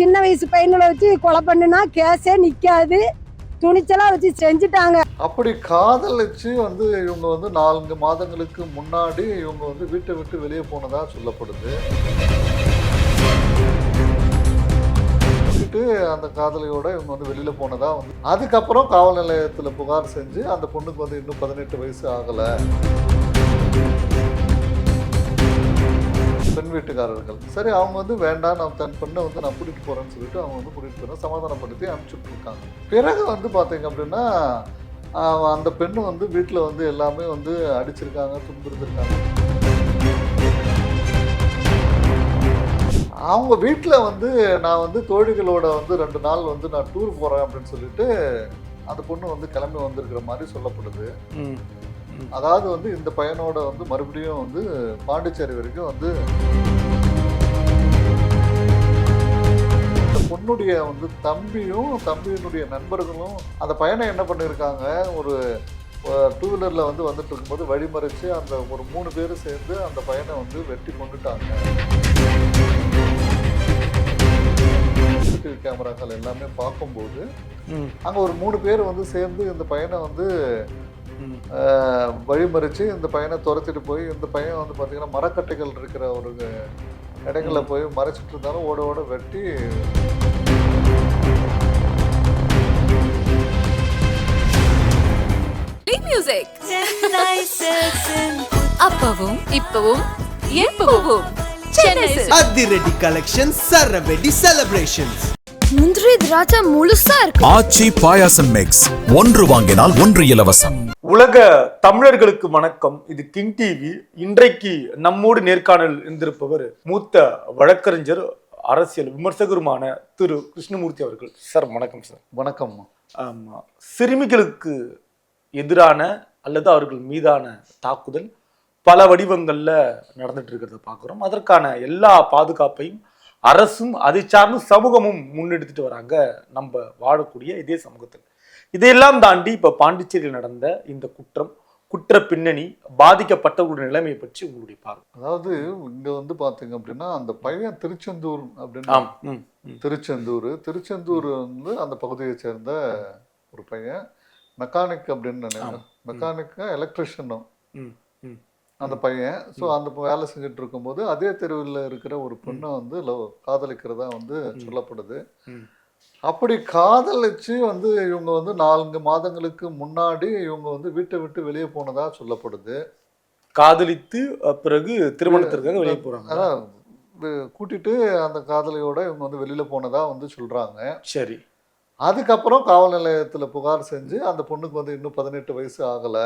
சின்ன வயசு பையன்களை வச்சு கொலை பண்ணுனா கேஸே நிற்காது துணிச்சலாக வச்சு செஞ்சுட்டாங்க. அப்படி காதலிச்சு வந்து இவங்க வந்து நான்கு மாதங்களுக்கு முன்னாடி இவங்க வந்து வீட்டை விட்டு வெளியே போனதாக சொல்லப்படுது. அந்த காதலியோட இவங்க வந்து வெளியில் போனதாக வந்து அதுக்கப்புறம் காவல் நிலையத்தில் புகார் செஞ்சு அந்த பொண்ணுக்கு வந்து இன்னும் பதினெட்டு வயசு ஆகலை. பெண் வீட்டுக்காரர்கள். சரி அவங்க வந்து வேண்டாம் நான் தன் பெண்ணை வந்து நான் கூட்டிட்டு போறேன்னு சொல்லிட்டு அவங்க வந்து கூட்டிட்டு போறேன் சமாதானப்படுத்தி அனுப்பிச்சுட்டு இருக்காங்க பிறகு வந்து பார்த்தீங்க அப்படின்னா அந்த பெண்ணு வந்து வீட்டில் வந்து எல்லாமே வந்து அடிச்சிருக்காங்க துன்புறுத்திருக்காங்க. அவங்க வீட்டில் வந்து நான் வந்து தோழிகளோட வந்து ரெண்டு நாள் வந்து நான் டூர் போகிறேன் அப்படின்னு சொல்லிட்டு அந்த பொண்ணு வந்து கிளம்பி வந்திருக்கிற மாதிரி சொல்லப்படுது. அதாவது வந்து இந்த பையனோட வந்து மறுபடியும் வந்து பாண்டிச்சேரி வரைக்கும் வந்து பொண்ணுடைய வந்து தம்பியும் தம்பியினுடைய நண்பர்களும் அந்த பையனை என்ன பண்ணியிருக்காங்க? ஒரு டூ வீலரில் வந்து வந்துட்டு இருக்கும்போது வழிமறிச்சு அந்த ஒரு மூணு பேர் சேர்ந்து அந்த பையனை வந்து வெட்டி கொண்டுட்டாங்க. சிசிடிவி கேமராக்கள் எல்லாமே பார்க்கும்போது. அங்கே ஒரு மூணு பேர் வந்து சேர்ந்து இந்த பையனை வந்து வழிமறிச்சு இந்த பையனை துரத்திட்டு போய் இந்த பையன் வந்து பார்த்தீங்கன்னா மரக்கட்டைகள் இருக்கிற ஒரு இடங்களில் போய் மறைச்சிட்டு இருந்தாலும் ஓட ஓட வெட்டி மியூசிக் அப்பவும் இப்பவும் எப்பவும். அதிரடி கலெக்ஷன் சரவெடி செலிப்ரேஷன்ஸ் முந்திரி திராட்சை முழுசா இருக்கு. ஆச்சி பாயாசம் மிக்ஸ் ஒன்று வாங்கினால் ஒன்று இலவசம். உலக தமிழர்களுக்கு வணக்கம். இது கிங் டிவி இன்றைக்கு நம்மோடு நேர்காணல் இருந்திருப்பவர் மூத்த வழக்கறிஞர் அரசியல் விமர்சகருமான திரு கிருஷ்ணமூர்த்தி அவர்கள். சார் வணக்கம் சார். வணக்கம். ஆமா. சிறுமிகளுக்கு எதிரான அல்லது அவர்கள் மீதான தாக்குதல் பல வடிவங்கள்ல நடந்துட்டு இருக்கிறத பார்க்குறோம். அதற்கான எல்லா பாதுகாப்பையும் அரசும் அதை சார்ந்து சமூகமும் முன்னெடுத்துட்டு வராங்க. நம்ம வாழக்கூடிய இதே சமூகத்தில். இதையெல்லாம் தாண்டி இப்ப பாண்டிச்சேரியில் நடந்த இந்த குற்றம் குற்ற பின்னணி பாதிக்கப்பட்டவர்களுடைய நிலைமையை பற்றி உங்களுடைய பார்வை. அதாவது இங்க வந்து பார்த்தீங்க அப்படின்னா அந்த பையன் திருச்செந்தூர் அப்படின்னு. திருச்செந்தூர். திருச்செந்தூர் வந்து அந்த பகுதியை சேர்ந்த ஒரு பையன். மெக்கானிக் அப்படின்னு நினைக்கிறேன். மெக்கானிக்கா எலக்ட்ரிஷியனும். அந்த பையன். ஸோ அந்த வேலை செஞ்சுட்டு இருக்கும்போது அதே தெருவில் இருக்கிற ஒரு பெண்ணை வந்து லவ் காதலிக்கிறதா வந்து சொல்லப்படுது. அப்படி காதலிச்சு வந்து இவங்க வந்து நான்கு மாதங்களுக்கு முன்னாடி இவங்க வந்து வீட்டை விட்டு வெளியே போனதா சொல்லப்படுது. காதலித்து பிறகு திருமணத்திற்காக வெளியே போறாங்க. அதான் கூட்டிட்டு அந்த காதலியோட இவங்க வந்து வெளியில போனதா வந்து சொல்றாங்க. சரி. அதுக்கப்புறம் காவல் நிலையத்துல புகார் செஞ்சு அந்த பொண்ணுக்கு வந்து இன்னும் பதினெட்டு வயசு ஆகல.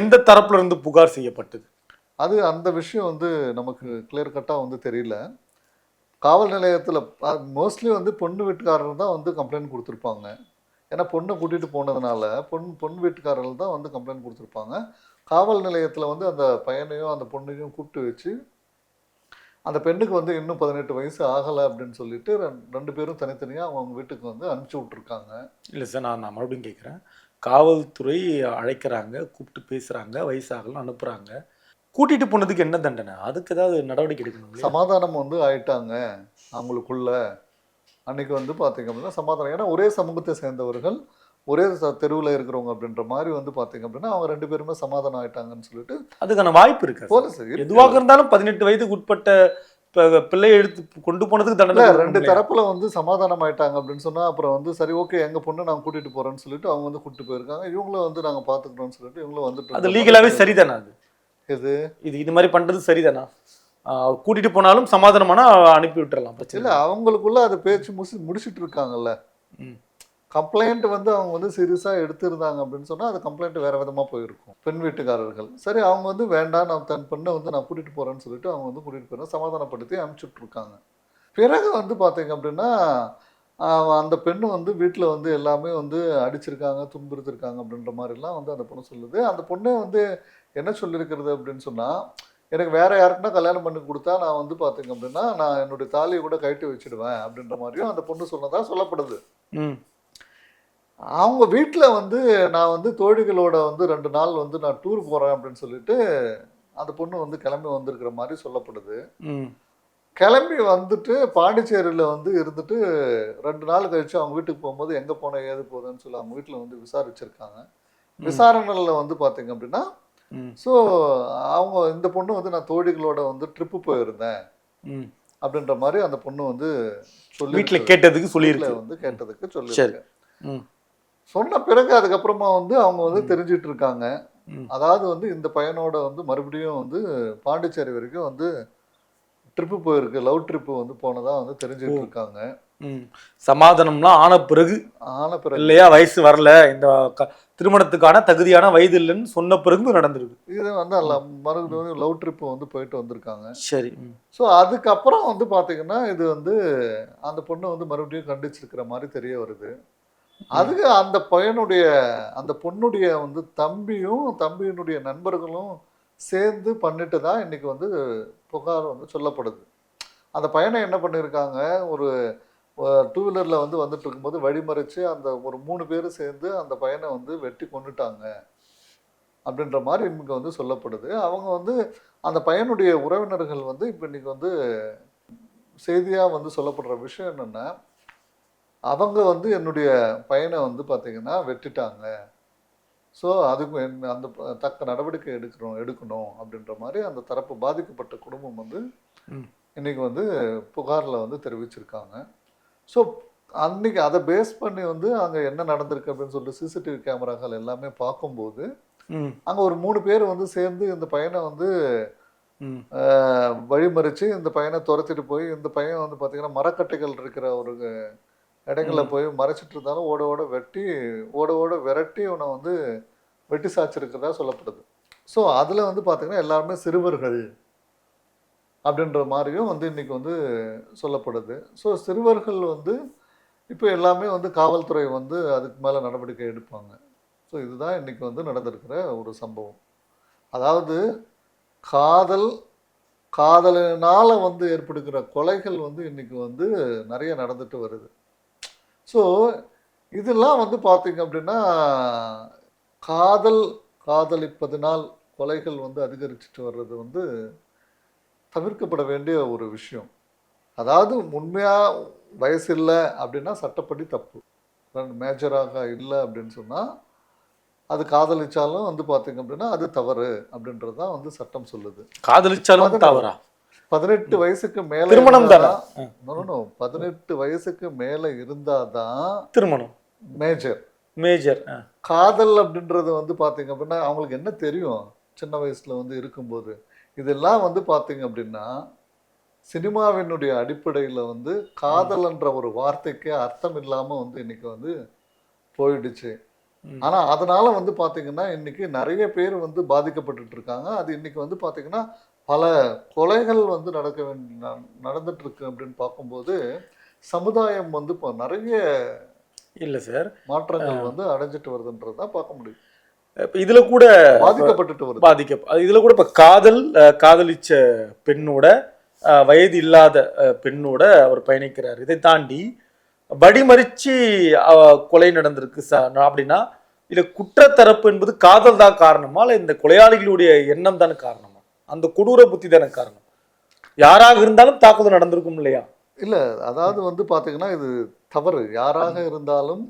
எந்த தரப்புல இருந்து புகார் செய்யப்பட்டது? அது அந்த விஷயம் வந்து நமக்கு கிளியர் கட்டாக வந்து தெரியல. காவல் நிலையத்தில் மோஸ்ட்லி வந்து பொண்ணு வீட்டுக்காரர் தான் வந்து கம்ப்ளைண்ட் கொடுத்துருப்பாங்க. ஏன்னா பொண்ணை கூட்டிகிட்டு போனதுனால பொன் பொன் வீட்டுக்காரர்கள் தான் வந்து கம்ப்ளைண்ட் கொடுத்துருப்பாங்க. காவல் நிலையத்தில் வந்து அந்த பையனையும் அந்த பொண்ணையும் கூப்பிட்டு வச்சு அந்த பெண்ணுக்கு வந்து இன்னும் பதினெட்டு வயசு ஆகலை அப்படின்னு சொல்லிட்டு ரெண்- ரெண்டு பேரும் தனித்தனியாக அவங்க வீட்டுக்கு வந்து அனுப்பிச்சி விட்ருக்காங்க இல்லை சார் நான் நான் மறுபடியும் கேட்குறேன் காவல்துறை அழைக்கிறாங்க கூப்பிட்டு பேசுறாங்க வயசாகலாம் அனுப்புறாங்க கூட்டிட்டு போனதுக்கு என்ன தண்டனை அதுக்கு ஏதாவது நடவடிக்கை எடுக்கணும்? சமாதானம் வந்து ஆயிட்டாங்க அவங்களுக்குள்ள அன்னைக்கு வந்து பார்த்தீங்க அப்படின்னா சமாதானம் ஏன்னா ஒரே சமூகத்தை சேர்ந்தவர்கள் ஒரே தெருவில் இருக்கிறவங்க அப்படின்ற மாதிரி வந்து பார்த்தீங்க அப்படின்னா அவங்க ரெண்டு பேருமே சமாதானம் ஆயிட்டாங்கன்னு சொல்லிட்டு அதுக்கான வாய்ப்பு இருக்கு சார். போலீஸ் இருக்கு. எதுவாக இருந்தாலும் பதினெட்டு வயதுக்கு உட்பட்ட ப- பிள்ளையை எடுத்து கொண்டு போனதுக்கு தண்டனை ரெண்டு? தரப்புல வந்து சமாதானம் ஆயிட்டாங்க அப்படின்னு சொன்னா அப்புறம் வந்து சரி ஓகே எங்க பொண்ணு நாங்க கூட்டிட்டு போறோம்னு சொல்லிட்டு அவங்க வந்து கூட்டிட்டு போயிருக்காங்க இவங்களும் வந்து நாங்க பாத்துக்கிறோம்னு சொல்லிட்டு இவங்களும் வந்துட்டு அது. லீகலாவே சரிதானா அது எது இது இது மாதிரி பண்றது சரிதானா கூட்டிட்டு போனாலும் சமாதானமானா அனுப்பி விட்டுறலாம் பிரச்சனை இல்ல அவங்களுக்குள்ள அது பேச்சு முசி முடிச்சிட்டு இருக்காங்கல்ல. கம்ப்ளைண்ட் வந்து அவங்க வந்து சீரியஸாக எடுத்திருந்தாங்க அப்படின்னு சொன்னால் அது கம்ப்ளைண்ட் வேறு விதமாக போயிருக்கும். பெண் வீட்டுக்காரர்கள். சரி அவங்க வந்து வேண்டாம் நான் தன் பெண்ணை வந்து நான் கூட்டிகிட்டு போகிறேன்னு சொல்லிட்டு அவங்க வந்து கூட்டிகிட்டு போகிறேன் சமாதானப்படுத்தி அனுப்பிச்சுட்டு இருக்காங்க பிறகு வந்து பார்த்தீங்க அப்படின்னா அந்த பெண்ணு வந்து வீட்டில் வந்து எல்லாமே வந்து அடிச்சிருக்காங்க துன்புறுத்திருக்காங்க அப்படின்ற மாதிரிலாம் வந்து அந்த பொண்ணு சொல்லுது. அந்த பொண்ணே வந்து என்ன சொல்லியிருக்கிறது அப்படின்னு சொன்னால் எனக்கு வேறு யாருக்குன்னா கல்யாணம் பண்ணி கொடுத்தா நான் வந்து பார்த்தீங்க அப்படின்னா நான் என்னுடைய தாலியை கூட கழட்டி வச்சிடுவேன் அப்படின்ற மாதிரியும் அந்த பொண்ணு சொன்னதாக சொல்லப்படுது. அவங்க வீட்டில் வந்து நான் வந்து தோழிகளோட வந்து ரெண்டு நாள் வந்து நான் டூர் போகிறேன் அப்படின்னு சொல்லிட்டு அந்த பொண்ணு வந்து கிளம்பி வந்திருக்கிற மாதிரி சொல்லப்படுது. கிளம்பி வந்துட்டு பாண்டிச்சேரியில் வந்து இருந்துட்டு ரெண்டு நாள் கழிச்சு அவங்க வீட்டுக்கு போகும்போது எங்கே போன ஏது போகுதுன்னு சொல்லி அவங்க வீட்டில் வந்து விசாரிச்சிருக்காங்க. விசாரணையில் வந்து பார்த்தீங்க அப்படின்னா. ஸோ அவங்க இந்த பொண்ணு வந்து நான் தோழிகளோட வந்து ட்ரிப்பு போயிருந்தேன். அப்படின்ற மாதிரி அந்த பொண்ணு வந்து சொல்லி வீட்டுல கேட்டதுக்கு சொல்லியிருக்கு. வந்து கேட்டதுக்கு. சொல்லி. சொன்ன பிறகு அதுக்கப்புறமா வந்து அவங்க வந்து தெரிஞ்சிட்டு இருக்காங்க. அதாவது வந்து இந்த பையனோட வந்து மறுபடியும் வந்து பாண்டிச்சேரி வரைக்கும் வந்து ட்ரிப்பு போயிருக்கு. லவ் ட்ரிப்பு வந்து போனதா வந்து தெரிஞ்சுட்டு இருக்காங்க. சமாதானம்லாம் ஆன பிறகு ஆன பிறகு இல்லையா? வயசு வரல. இந்த திருமணத்துக்கான தகுதியான வயது இல்லைன்னு சொன்ன பிறகு நடந்திருக்கு. இது வந்து அல்ல மறுபடியும் லவ் ட்ரிப்பு வந்து போயிட்டு வந்திருக்காங்க. சரி. ஸோ அதுக்கப்புறம் வந்து பார்த்தீங்கன்னா இது வந்து அந்த பொண்ணு வந்து மறுபடியும் கண்டிச்சிருக்கிற மாதிரி தெரிய வருது. அதுக்கு அந்த பையனுடைய அந்த பொண்ணுடைய வந்து தம்பியும் தம்பியினுடைய நண்பர்களும் சேர்ந்து பண்ணிட்டு தான் இன்னைக்கு வந்து புகார் வந்து சொல்லப்படுது. அந்த பையனை என்ன பண்ணியிருக்காங்க ஒரு டூ வீலரில் வந்து வந்துட்டு இருக்கும்போது வழிமறைச்சு அந்த ஒரு மூணு பேர் சேர்ந்து அந்த பையனை வந்து வெட்டி கொண்டுட்டாங்க அப்படின்ற மாதிரி இன்னைக்கு வந்து சொல்லப்படுது. அவங்க வந்து அந்த பையனுடைய உறவினர்கள் வந்து இப்போ இன்னைக்கு வந்து செய்தியாக வந்து சொல்லப்படுற விஷயம் என்னென்னா அவங்க வந்து என்னுடைய பையனை வந்து பார்த்தீங்கன்னா வெட்டிட்டாங்க ஸோ அதுக்கு அந்த தக்க நடவடிக்கை எடுக்கிறோம் எடுக்கணும் அப்படின்ற மாதிரி அந்த தரப்பு பாதிக்கப்பட்ட குடும்பம் வந்து ம். இன்னைக்கு வந்து புகாரில் வந்து தெரிவிச்சிருக்காங்க ஸோ அன்னைக்கு அதை பேஸ் பண்ணி வந்து அங்கே என்ன நடந்திருக்கு அப்படின்னு சொல்லிட்டு சிசிடிவி கேமராக்கள் எல்லாமே பார்க்கும்போது. அங்கே ஒரு மூணு பேர் வந்து சேர்ந்து இந்த பையனை வந்து வழிமறிச்சு இந்த பையனை துரத்திட்டு போய் இந்த பையன் வந்து பார்த்தீங்கன்னா மரக்கட்டைகள் இருக்கிற ஒரு இடங்கள்ல போய் மறைச்சிட்டு இருந்தாலும் ஓட ஓட வெட்டி ஓட ஓட விரட்டி இவனை வந்து வெட்டி சாச்சிருக்கிறதா சொல்லப்படுது. ஸோ அதில் வந்து பார்த்தீங்கன்னா எல்லாருமே சிறுவர்கள் அப்படின்ற மாதிரியும் வந்து இன்னைக்கு வந்து சொல்லப்படுது. ஸோ சிறுவர்கள் வந்து இப்போ எல்லாமே வந்து காவல்துறை வந்து அதுக்கு மேலே நடவடிக்கை எடுப்பாங்க. ஸோ இதுதான் இன்னைக்கு வந்து நடந்திருக்கிற ஒரு சம்பவம். அதாவது காதல் காதலினால் வந்து ஏற்படுகிற கொலைகள் வந்து இன்னைக்கு வந்து நிறைய நடந்துட்டு வருது. ஸோ இதெல்லாம் வந்து பார்த்தீங்க அப்படின்னா காதல் காதலிப்பதினால் கொலைகள் வந்து அதிகரிச்சுட்டு வர்றது வந்து தவிர்க்கப்பட வேண்டிய ஒரு விஷயம். அதாவது உண்மையாக வயசு இல்லை அப்படின்னா சட்டப்படி தப்பு. மேஜராக இல்லை அப்படின்னு சொன்னால் அது காதலிச்சாலும் வந்து பார்த்தீங்க அப்படின்னா அது தவறு அப்படின்றது தான் வந்து சட்டம் சொல்லுது. காதலிச்சாலும். தவறா? பதினெட்டு வயசுக்கு மேல திருமணம் தானே? பதினெட்டு வயசுக்கு மேல இருந்தாதான் திருமணம். மேஜர் மேஜர் காதல் அப்படின்றது வந்து பாத்தீங்க அப்படின்னா அவங்களுக்கு என்ன தெரியும்? சின்ன வயசுல வந்து இருக்கும்போது. இதெல்லாம் வந்து பாத்தீங்க அப்படின்னா சினிமாவினுடைய அடிப்படையில வந்து காதல்ன்ற ஒரு வார்த்தைக்கு அர்த்தம் இல்லாம வந்து இன்னைக்கு வந்து போயிடுச்சு. ஆனா அதனால வந்து பாத்தீங்கன்னா இன்னைக்கு நிறைய பேர் வந்து பாதிக்கப்பட்டுட்டு இருக்காங்க. அது இன்னைக்கு வந்து பாத்தீங்கன்னா பல கொலைகள் வந்து நடக்க வேண்டி ந- நடந்துட்டு இருக்கு அப்படின்னு பார்க்கும்போது சமுதாயம் வந்து இப்போ நிறைய இல்ல சார். மாற்றங்கள் வந்து அடைஞ்சிட்டு வருதுன்றது தான் பார்க்க முடியும் இப்ப இதுல கூட பாதிக்கப்பட்டுட்டு வருது. பாதிக்க இதுல கூட இப்ப காதல் காதலிச்ச பெண்ணோட வயது இல்லாத பெண்ணோட அவர் பயணிக்கிறார். இதை தாண்டி வடிமறிச்சு கொலை நடந்திருக்கு அப்படின்னா இல்ல குற்றத்தரப்பு என்பது காதல் தான் காரணமா இல்ல இந்த கொலையாளிகளுடைய எண்ணம் தானே காரணமா? அந்த கொடூர புத்தி தானே காரணம்? யாராக இருந்தாலும் தாக்குதல் நடந்திருக்கும் இல்லையா? இல்ல அதாவது வந்து பாத்தீங்கன்னா இது தவறு. யாராக இருந்தாலும்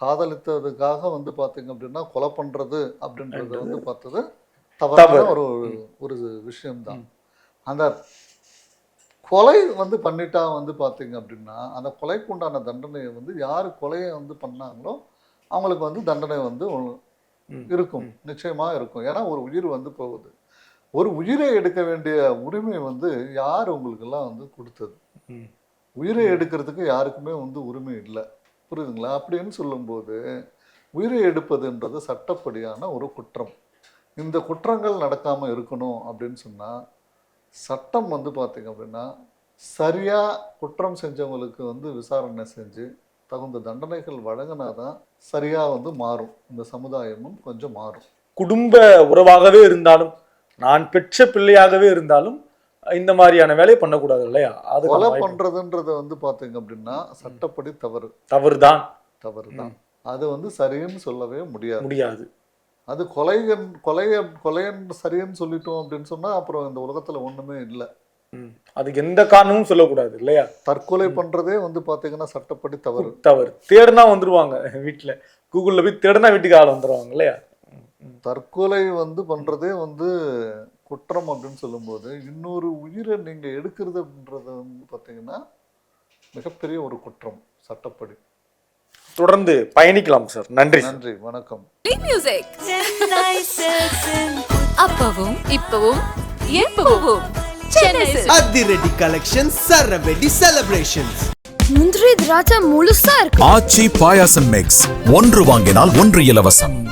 காதலித்ததுக்காக வந்து பாத்தீங்க அப்படின்னா கொலை பண்றது அப்படின்றது வந்து பார்த்தது தவறான தவறு. ஒரு ஒரு விஷயம்தான். அந்த கொலை வந்து பண்ணிட்டா வந்து பாத்தீங்க அப்படின்னா அந்த கொலைக்கு உண்டான தண்டனையை வந்து யார் கொலையை வந்து பண்ணாங்களோ அவங்களுக்கு வந்து தண்டனை வந்து. இருக்கும். நிச்சயமா இருக்கும். ஏன்னா ஒரு உயிர் வந்து போகுது. ஒரு உயிரை எடுக்க வேண்டிய உரிமை வந்து யார் உங்களுக்கெல்லாம் வந்து கொடுத்தது. உயிரை எடுக்கிறதுக்கு யாருக்குமே வந்து உரிமை இல்லை. புரியுதுங்களா? அப்படின்னு சொல்லும்போது உயிரை எடுப்பதுன்றது சட்டப்படியான ஒரு குற்றம். இந்த குற்றங்கள் நடக்காம இருக்கணும் அப்படின்னு சொன்னா சட்டம் வந்து பார்த்தீங்க அப்படின்னா சரியா குற்றம் செஞ்சவங்களுக்கு வந்து விசாரணை செஞ்சு தகுந்த தண்டனைகள் வழங்கினாதான் சரியா வந்து மாறும். இந்த சமுதாயமும் கொஞ்சம் மாறும். குடும்ப உறவாகவே இருந்தாலும் நான் பெற்ற பிள்ளையாகவே இருந்தாலும் இந்த மாதிரியான வேலையை பண்ணக்கூடாது இல்லையா? அது கொலை பண்றதுன்றது வந்து பார்த்தீங்க அப்படின்னா சட்டப்படி தவறு. தவறுதான். தவறு தான் அது வந்து சரின்னு சொல்லவே முடியாது. முடியாது. அது கொலையன் கொலைய கொலையன் சரின்னு சொல்லிட்டோம் அப்படின்னு சொன்னா அப்புறம் இந்த உலகத்துல ஒண்ணுமே இல்லை. அதுக்கு எந்த காரணமும் சொல்லக்கூடாது இல்லையா? தற்கொலை பண்றதே வந்து பாத்தீங்கன்னா சட்டப்படி தவறு. தவறு. தேடுனா வந்துருவாங்க வீட்டுல கூகுள்ல போய் தேடுனா வீட்டுக்கு ஆள் வந்துருவாங்க இல்லையா? தற்கொலை வந்து பண்றதே வந்து குற்றம் அப்படின்னு சொல்லும்போது இன்னொரு உயிரை நீங்க எடுக்கிறது அப்படின்றது வந்து பாத்தீங்கன்னா மிகப்பெரிய ஒரு குற்றம் சட்டப்படி. தொடர்ந்து பயணிக்கலாம் சார். நன்றி நன்றி வணக்கம். அப்பவும் இப்பவும் எப்பவும். அதிரடி கலெக்ஷன் சரவெடி செலிப்ரேஷன்ஸ் முந்திரி திராட்சை முழுசா இருக்கு. ஆச்சி பாயாசம் மிக்ஸ் ஒன்று வாங்கினால் ஒன்று இலவசம்.